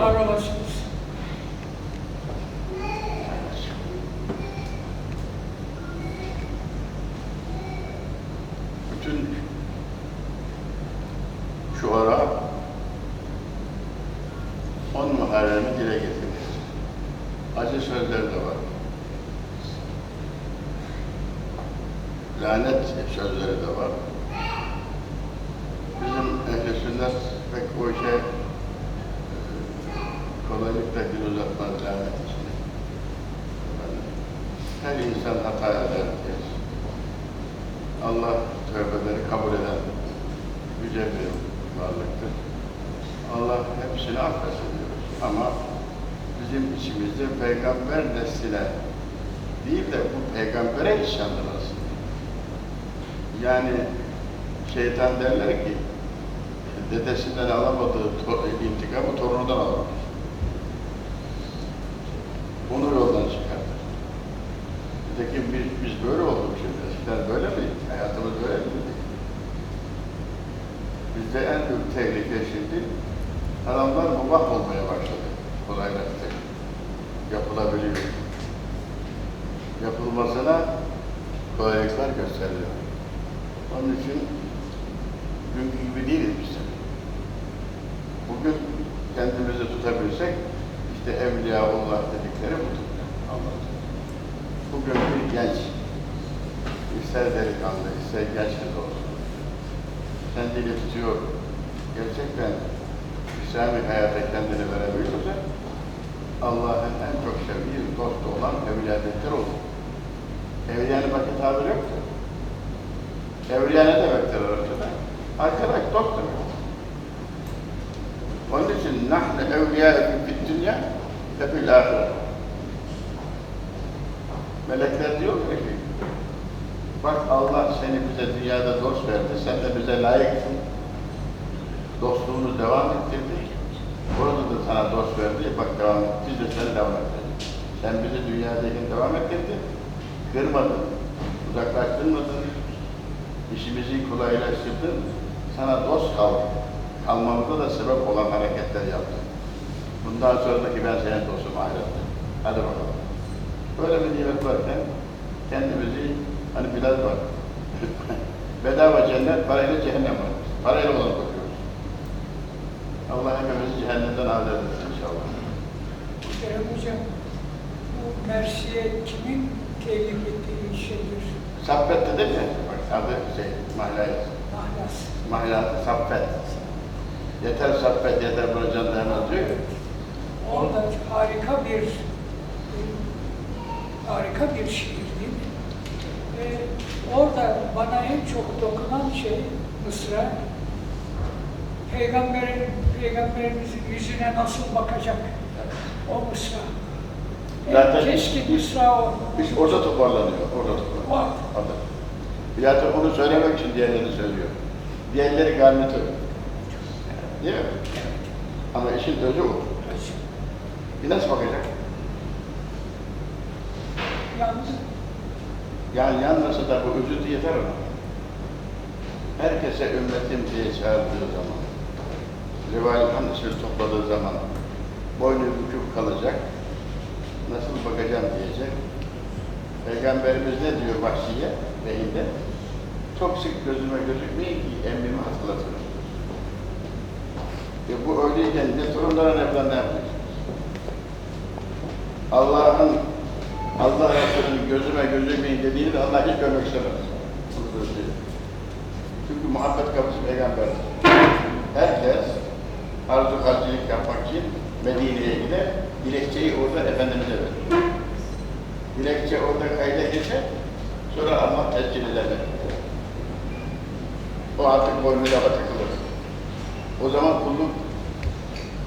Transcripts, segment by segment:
Var olasınız. Bütün şu ara on Muharrem'i dile getirmiş. Acı sözler de var. Lanet sözleri de var. Bizim ehl sünnet pek o işe e, dil uzatmaz lanet için. Efendim, Her insan hata eder. Allah tövbeleri kabul eden yüce bir varlıktır. Allah hepsini affetsin diyoruz. Ama bizim içimizde peygamber nesline değil de bu peygambere isyandır aslında. Yani şeytan derler ki dedesinden alamadığı intikamı torunundan alamamış. Onu yoldan çıkartır. Nitekim biz, biz böyle olduk şimdi. Eskiden böyle miydik? Hayatımız böyle miydi? Bizde en büyük tehlike şimdi adamlar mubah olmaya başladı. Kolaylaştı. Yapılabiliyor. Yapılmasına kolaylıklar gösteriliyor. Onun için dünkü gibi değiliz biz. Bugün kendimizi tutabilsek işte Evliyaullah dedikleri budur. Anlatıyor. Bugün bir genç, ister delikanlı, ister genç kız olsun, kendini tutuyor, gerçekten İslami hayata kendini verebiliyorsa, Allah'ın en çok sevdiği dostu olan evliyalıklar olur. Evliyanın bakın tabiri yoktu. Evliya ne demektir Arapçada? Arkadaş, dost demek. Onun için nahne fid dünya ve fil ahiret. Melekler diyor ki, bak Allah seni bize dünyada dost verdi, sen de bize layıksın. Dostluğumuz devam ettirdi. Burada da sana dost verdi, bak devam et, biz de seni devam ettirdik. Sen bizi dünyadayken devam ettirdin, kırmadın, uzaklaştırmadın, işimizi kolaylaştırdın, sana dost kal, kalmamıza da sebep olan hareketler yaptın. Bundan sonraki ben senin dostum ahirette. Hadi bakalım. Böyle bir nimet varken kendimizi hani biraz var. Bedava cennet, parayla cehennem var. Parayla olan bakıyoruz. Allah hepimizi cehennemden azat etsin inşallah. Kerem Hocam, bu Mersiye kimin telif ettiği şeydir? Saffet dedim ya, bak adı şey, mahlayı. Mahlas. Mahla, Saffet. Yeter Saffet, yeter Burcan Dayanaz diyor ya. Orada harika bir harika bir şiir değil mi? Ve orada bana en çok dokunan şey Mısra, Peygamberin, Peygamberimizin yüzüne nasıl bakacak o Mısra. Zaten- Keşke Mısra o. İş orada toparlanıyor, orada toparlanıyor. Orada. Zaten onu söylemek için diğerlerini söylüyor. Diğerleri garnitör. Değil mi? Ama işin özü o. Bir nasıl bakacak? Yalnız Yani yanmasa da bu üzüntü yeter ona. Herkese ümmetim diye çağırdığı zaman, Rivayet'in ismini topladığı zaman boynu bükük kalacak, nasıl bakacağım diyecek. Peygamberimiz ne diyor Vahşi'ye beyinde? Çok sık gözüme gözükmeyin ki emrimi hatırlatın. E bu öyleyken ne torunlara ne ne yapacaksınız? Allah'ın Allah Resulü'nün gözüme gözükmeyin dediğini de Allah hiç görmek istemez. Çünkü muhabbet kapısı peygamber. Herkes arzu harcılık yapmak için Medine'ye gider, dilekçeyi orada Efendimiz'e verir. Dilekçe orada kayda geçer, sonra Allah tescil ederler. O artık boynuna takılır. O zaman kulluk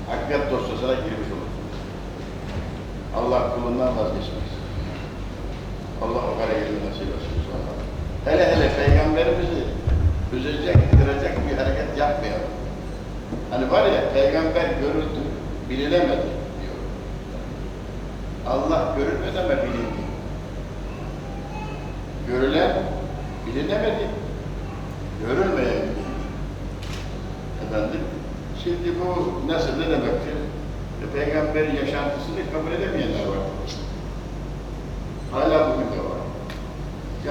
hakikat dosyasına girmiş. Allah kulundan vazgeçmez. Allah o hareketi nasip etsin. Hele hele Peygamberimizi üzecek, kıracak bir hareket yapmayalım. Hani var ya, Peygamber görüldü, bilinemedi diyor. Allah görülmeden mi bilindi? Görülen bilinemedi. Görülmeyen bilindi. Efendim, şimdi bu nasıl ne demektir? E, Peygamberin yaşantısını kabul edemeyenler var. Hala bugün de var.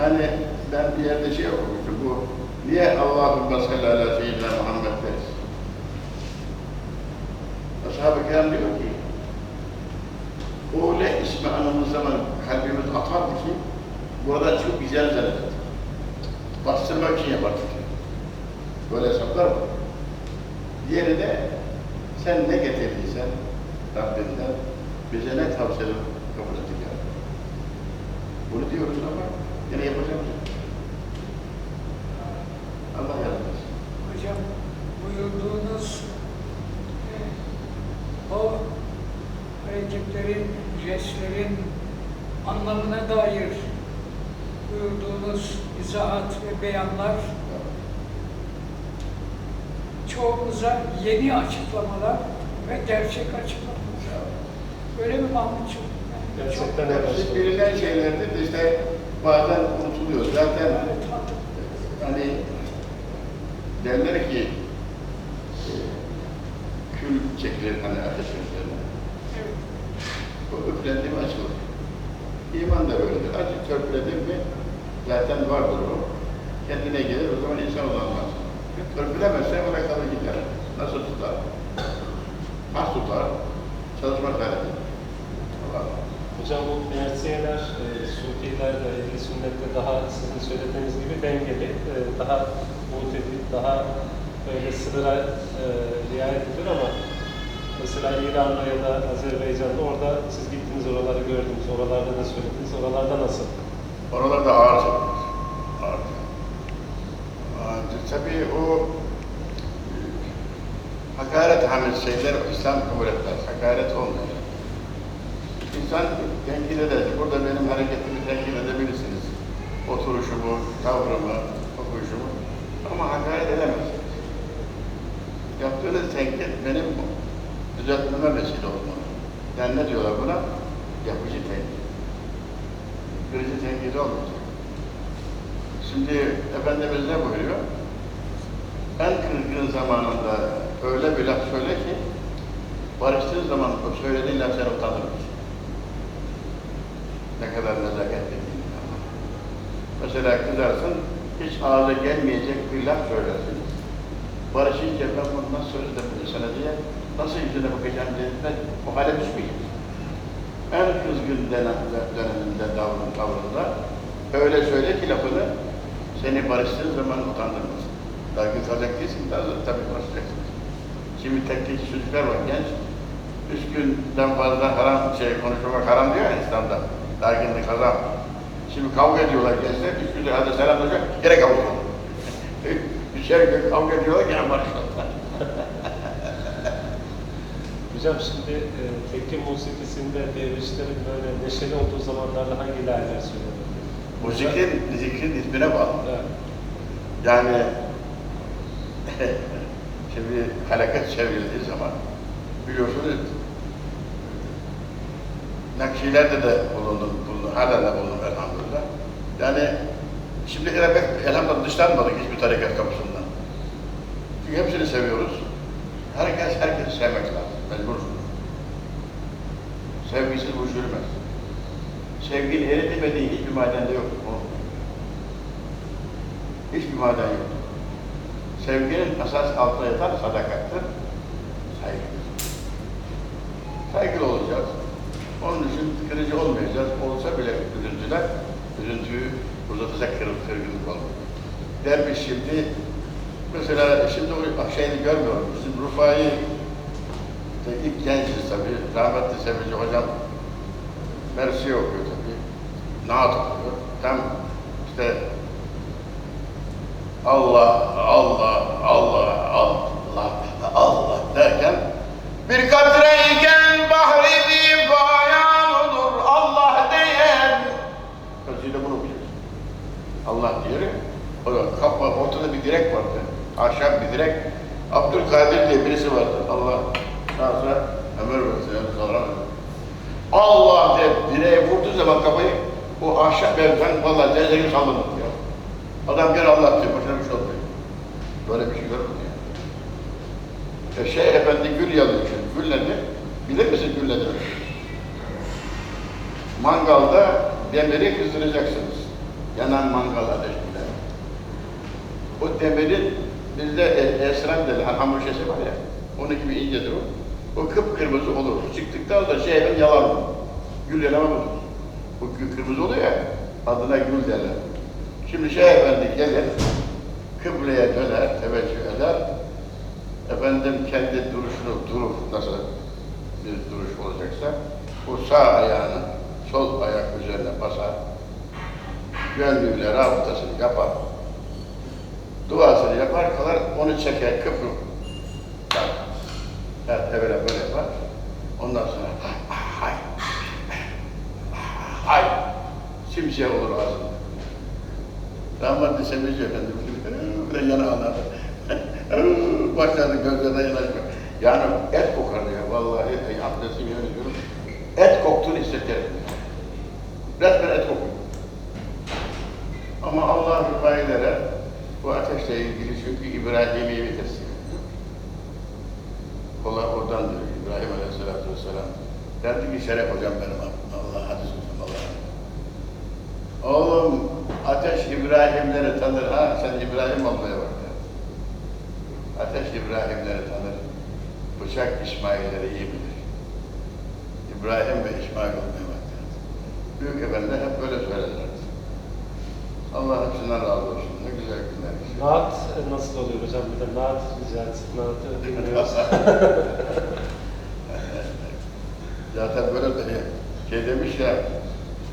Yani ben bir yerde şey okumuştum, bu niye Allahümme salli ala seyyidina Muhammed deriz? Ashab-ı kiram diyor ki, öyle ismi anımız zaman kalbimiz atardı ki, burada çok güzel zannederdik. Bastırmak için yapardık. Böyle hesaplar var. Diğeri de sen ne getirdiysen Rabbinden bize ne tavsiye kabul ya. Bunu diyoruz ama yine yapacağımız yok. Allah yardım etsin. Hocam buyurduğunuz e, o hareketlerin, jestlerin anlamına dair buyurduğunuz izahat ve beyanlar çoğumuza yeni açıklamalar ve gerçek açıklamalar. Öyle mi Mahmutcuğum? Yani Gerçekten. Hepsi bilinen şeylerdir de işte bazen unutuluyor. Zaten Evet, hani derler ki e, kül çekilir hani ateş üzerine. evet. O üflendi mi açılır. İman da böyledir. Acı törpüledin mi zaten vardır o. Kendine gelir o zaman insan olamaz. Törpülemezse ona kalır gider. Nasıl tutar? Az tutar. Allah Allah. Hocam bu Mersiyeler, e, Sufiler de ehli sünnette daha sizin söylediğiniz gibi dengeli, e, daha muhtedi, daha böyle sınıra e, riayet ediyor ama mesela İran'da ya da Azerbaycan'da orada siz gittiniz oraları gördünüz, oralarda da söylediniz, oralarda nasıl? Oralarda. Ağır çekilir. Ağır çekilir. Tabii o e, hakaret hamil şeyler İslam kabul etmez. Hakaret olmuyor. İnsan tenkit eder. Burada benim hareketimi tenkit edebilirsiniz. Oturuşumu, tavrımı, okuyuşumu. Ama hakaret edemezsiniz. Yaptığınız tenkit benim düzeltmeme vesile olmalı. Yani ne diyorlar buna? Yapıcı tenkit. Kırıcı tenkit olmayacak. Şimdi Efendimiz ne buyuruyor? En kırgın zamanında öyle bir laf söyle ki barıştığın zaman o söylediğin laf seni utandırır. Ne kadar nezaket dediğin Mesela kızarsın, hiç ağza gelmeyecek bir laf söylersin. Barışınca ben bunu nasıl söyledim bunu sana diye, nasıl yüzüne bakacağım dediğinde o hale düşmeyecek. En kızgın dönem, döneminde, tavrın, tavrında öyle söyle ki lafını seni barıştığın zaman utandırmasın. Kalacak değilsin, daha da tabii barışacaksın. Şimdi tekkeci çocuklar var genç, üç günden fazla haram şey konuşmamak haram diyor ya İslam'da. Dargınlık haram. Şimdi kavga ediyorlar gençler, üç günde hadi selamlaşıyor, gene kavga ediyorlar. Üçer gün kavga ediyorlar, gene barışıyorlar. Hocam şimdi e, tekke musikisinde dervişlerin böyle neşeli olduğu zamanlarda hangi ilahiler söylüyor? Bu zikrin, zikrin ismine bağlı. Evet. Yani şimdi felaket çevrildiği zaman biliyorsunuz Nakşilerde de bulundum, bulundum, hala da bulundum elhamdülillah. Yani şimdi pek elhamdülillah dışlanmadık hiçbir tarikat kapısından. Çünkü hepsini seviyoruz. Herkes herkesi sevmek lazım, mecbursun. Sevgisiz bu yürümez. Sevginin eritemediği hiçbir madende yok. Hiçbir maden yok. Sevginin esas altına yatan sadakattır, saygıdır. Saygılı olacağız. Onun için kırıcı olmayacağız. Olsa bile üzüntüler, üzüntüyü uzatacak kırgınlık olmuyor. Derviş şimdi, mesela şimdi o şeyini görmüyorum. Bizim işte ilk genciz tabii, rahmetli Sevinci hocam, Mersi okuyor tabii, Naat okuyor. Tam işte Allah, Allah, Allah, Allah, Allah derken bir katreyken bahri bir bayan olur Allah diyen. Özüyle bunu okuyacağız. Allah diyor. O da kapı, ortada bir direk vardı. Ahşap bir direk. Abdülkadir diye birisi vardı. Allah şahsa ömür versin. Sonra Allah diye zaman kafayı o ahşap evden zenzeri sallanır ya. Adam gel Allah diyor, başına bir şey olmuyor. Böyle bir şey görmedim ya. E şey efendi gül yalıyor şimdi. Gül nedir? Bilir misin gül nedir? Mangalda demiri kızdıracaksınız. Yanan mangal ateşinde. O demirin bizde e- dedi, hani hamur şişesi var ya, onun gibi incedir o. O kıpkırmızı olur. Çıktıktan sonra şey hemen yalar? Gül yalama budur. O kırmızı oluyor ya, adına gül derler. Şimdi şey efendi gelir, kıbleye döner, teveccüh eder. Efendim kendi duruşunu durur, nasıl bir duruş olacaksa, o sağ ayağını sol ayak üzerine basar. Gönlüyle rabıtasını yapar. Duasını yapar, kalar, onu çeker, kıpır. Evet, evvela böyle yapar. Ondan sonra hay, hay, simsiyah olur ağzında. Rahmetli Semihci Efendi böyle yana anladı. Başladı gözlerine yanaşma. Yani et kokar ya vallahi abdestim yemin ediyorum. Et koktuğunu hissederim. Resmen et kokuyor. Ama Allah rıfailere bu ateşle ilgili çünkü İbrahim'i teslim ediyor. Kola oradan diyor İbrahim Aleyhisselatü Vesselam. Derdi ki Şeref hocam benim Allah hadis hocam Allah. Oğlum ateş İbrahimleri tanır ha sen İbrahim olmaya bak der. Ateş İbrahimleri tanır. Bıçak İsmailleri iyi bilir. İbrahim ve İsmail der. Büyük efendiler hep böyle söylerlerdi. Allah hepsinden razı olsun. Ne güzel günler. Naat e, nasıl oluyor hocam? Bir de naat rica etsek. Naat'ı dinliyoruz. Zaten böyle de şey demiş ya,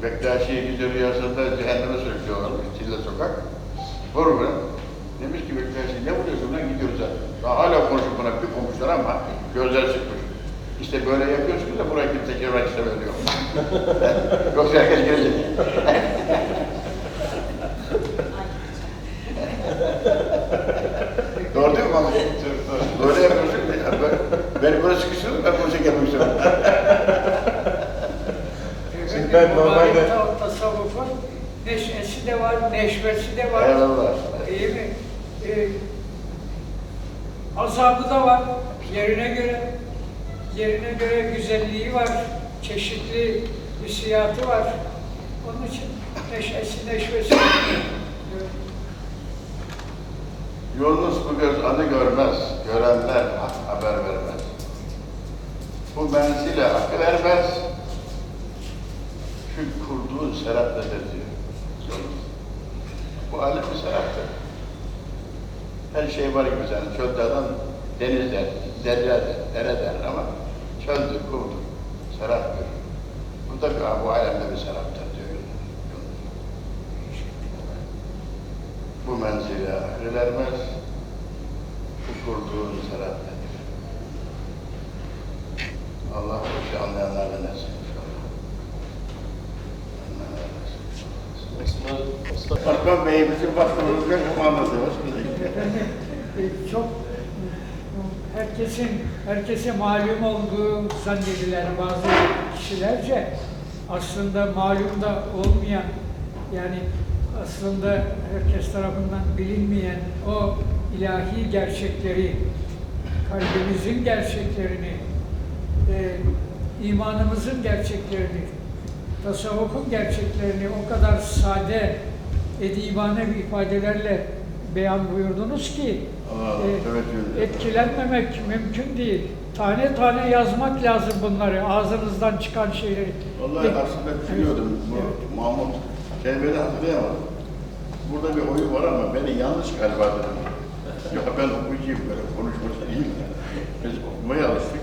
Bektaşi'yi gece rüyasında cehenneme sürüklüyorlarmış, Çille Sokak. Vur buna. Demiş ki Bektaşi, ne vuruyorsun lan gidiyoruz zaten. Daha hala konuşup buna bir konmuşlar ama gözler çıkmış. İşte böyle yapıyorsun da buraya kimse girmek istemiyor. Yoksa herkes girecek. Doğru değil mi Mahmut? Böyle yapıyorsun. Ben, beni böyle sıkıştırdın, ben çekmek istiyorum. Şimdi ben normalde- Mübarek ta- tasavvufun neşesi de var, neşvesi de var. Eyvallah. İyi mi? Ee, azabı da var. Yerine göre yerine göre güzelliği var. Çeşitli hissiyatı var. Onun için neşesi, neşvesi. Evet. Yunus bu göz anı görmez, görenler ha- haber vermez. Bu menzile akıl ermez. Şu kurduğun serap nedir. Bu alem bir seraptır. Her şey var gibi sen çölde adam deniz der, derya der, dere der ama çöldür, kumdur, seraptır. Bu da bir, bu alemde bir seraptır diyor. Bu menzile ermez, bu kurduğun nedir? Allah bu işi anlayanlarla nesin inşallah. Anlayanlarla nesin inşallah. Osman, Bey bizim başkanımız yok ama anlatıyor. Efendim, e, çok herkesin herkese malum olduğu zannedilen bazı kişilerce aslında malum da olmayan yani aslında herkes tarafından bilinmeyen o ilahi gerçekleri, kalbimizin gerçeklerini, e, imanımızın gerçeklerini, tasavvufun gerçeklerini o kadar sade, edibane bir ifadelerle beyan buyurdunuz ki Allah, e, ederim. etkilenmemek mümkün değil. Tane tane yazmak lazım bunları, ağzınızdan çıkan şeyleri. Vallahi E, aslında düşünüyordum. Bu Mahmut kelimeyi hatırlayamadım. Burada bir oyun var ama beni yanlış galiba dedim. Ya ben okuyucuyum böyle konuşması değil. Biz okumaya alıştık.